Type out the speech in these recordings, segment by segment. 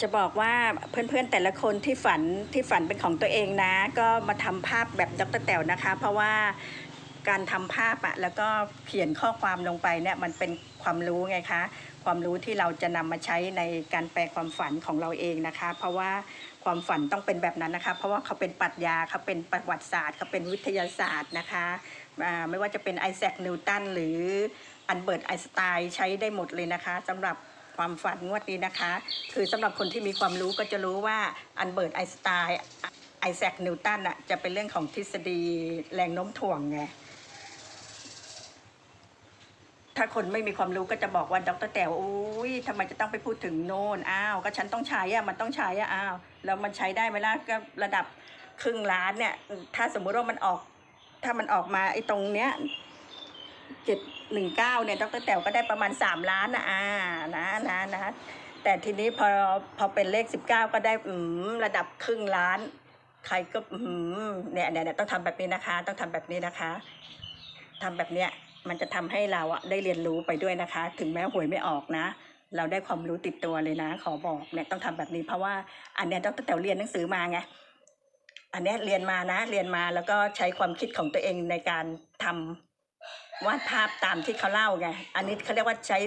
จะบอกว่าเพื่อนๆแต่ละคนที่ฝันที่ฝันเป็นของตัวเองนะ ก็มาทำภาพแบบดรแต๋วนะคะ เพราะว่าการทำภาพอะแล้วก็เขียนข้อความลงไปเนี่ยมันเป็นความรู้ไงคะ ความรู้ที่เราจะนำมาใช้ในการแปลความฝันของเราเองนะคะ เพราะว่าความฝันต้องเป็นแบบนั้นนะคะ เพราะว่าเขาเป็นปรัชญาเขาเป็นประวัติศาสตร์เขาเป็นวิทยาศาสตร์นะคะไม่ว่าจะเป็นไอแซคนิวตันหรืออันเบิร์ตไอน์สไตน์ใช้ได้หมดเลยนะคะสำหรับ ความฝันงวดนี้นะคะ คือสำหรับคนที่มีความรู้ก็จะรู้ว่าอันเบิร์ตไอน์สไตน์ไอแซคนิวตันอะจะเป็นเรื่องของทฤษฎีแรงโน้มถ่วงไงถ้าคนไม่มีความรู้ก็จะบอกว่าดรแต๋วอุ้ยทำไมจะต้องไปพูดถึงโน่นอ้าวก็ฉันต้องใช้อะมันต้องใช้อะอ้าวแล้วมันใช้ได้ไหมล่ะก็ระดับครึ่งล้านเนี่ย ถ้าสมมุติว่ามันออก ถ้ามันออกมาไอ้ตรงเนี้ย เจ็ดหนึ่งเก้าเนี่ยดรแต๋วก็ได้ประมาณสามล้านนะอ่านะนะนะแต่ทีนี้พอพอเป็นเลขสิบเก้าก็ได้อืมระดับครึ่งล้าน ใครก็อืมเนี่ยเนี่ยเนี่ยต้องทำแบบนี้นะคะ ต้องทำแบบนี้นะคะทำแบบเนี้ยมันจะทำให้เราอะได้เรียนรู้ไปด้วยนะคะ ถึงแม้หวยไม่ออกนะ เราได้ความรู้ติดตัวเลยนะ ขอบอกเนี่ยต้องทำแบบนี้เพราะว่าอันเนี้ยต้องแต่เรียนหนังสือมาไงอันนี้เรียนมานะ เรียนมาแล้วก็ใช้ความคิดของตัวเองในการทำ วาดภาพตามที่เขาเล่าไง อันนี้เขาเรียกว่าใช้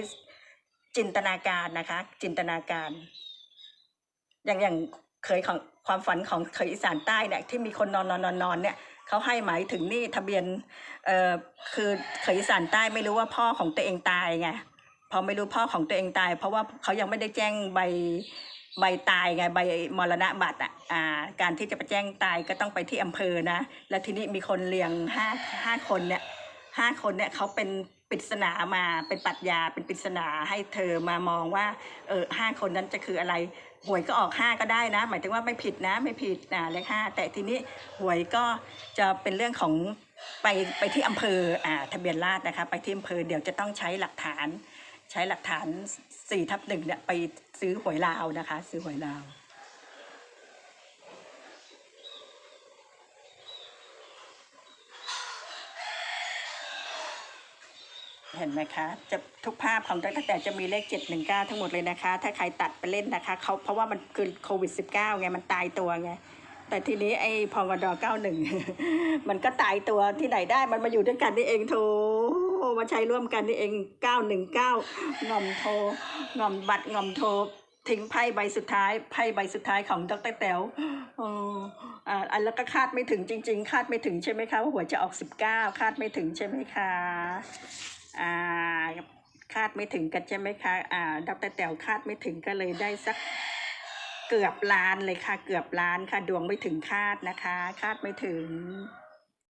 จินตนาการนะคะ จินตนาการ อย่างอย่างเคยของความฝันของเคยอีสานใต้เนี่ยที่มีคนนอนนอนนอนนอนเนี่ยเขาให้หมายถึงนี่ทะเบียนเอ่อคือเคยอีสานใต้ไม่รู้ว่าพ่อของตัวเองตายไงพอไม่รู้พ่อของตัวเองตาย เพราะว่าเขายังไม่ได้แจ้งใบใบตายไงใบมรณะบัตรอะอ่าการที่จะไปแจ้งตายก็ต้องไปที่อำเภอนะ แล้วทีนี้มีคนเลี้ยงห้าห้าคนเนี่ย ห้าคนเนี่ยเขาเป็นปริศนามาเป็นปรัชญาเป็นปริศนาให้เธอมามองว่าเออห้าคนนั้นจะคืออะไร หวยก็ออกห้าก็ได้นะ หมายถึงว่าไม่ผิดนะไม่ผิดนะเลขห้าแต่ทีนี้หวยก็จะเป็นเรื่องของไปไปที่อำเภออ่าทะเบียนราษฎร์นะคะไปที่อำเภอเดี๋ยวจะต้องใช้หลักฐาน ใช้หลักฐานสี่ทับหนึ่งเนี่ยไปซื้อหวยลาวนะคะ ซื้อหวยลาว เห็นไหมคะจะทุกภาพของตั้งแต่จะมีเลข 719 ทั้งหมดเลยนะคะ ถ้าใครตัดไปเล่นนะคะเขาเพราะว่ามันคือโควิด -19 ไง มันตายตัวไง แต่ทีนี้ไอ้พองดอ91 มันก็ตายตัวที่ไหนได้มันมาอยู่ด้วยกันนี่เองโทมาใช้ร่วมกันนี่เอง 919 งอมโทงอมบัตรงอมโททิ้งไพ่ใบสุดท้ายไพ่ใบสุดท้ายของดรแต๋วอ๋ออ่าอันแล้วก็คาดไม่ถึงจริง ๆ คาดไม่ถึงใช่ไหมคะว่าหวยจะออก 19 คาดไม่ถึงใช่ไหมคะ ดไม่ถึงกันใช่ไหมคะอ่าดรแต๋วคาดไม่ถึงก็เลยได้สักเกือบล้านเลยค่ะ เกือบล้านค่ะ ดวงไม่ถึงคาดนะคะ คาดไม่ถึง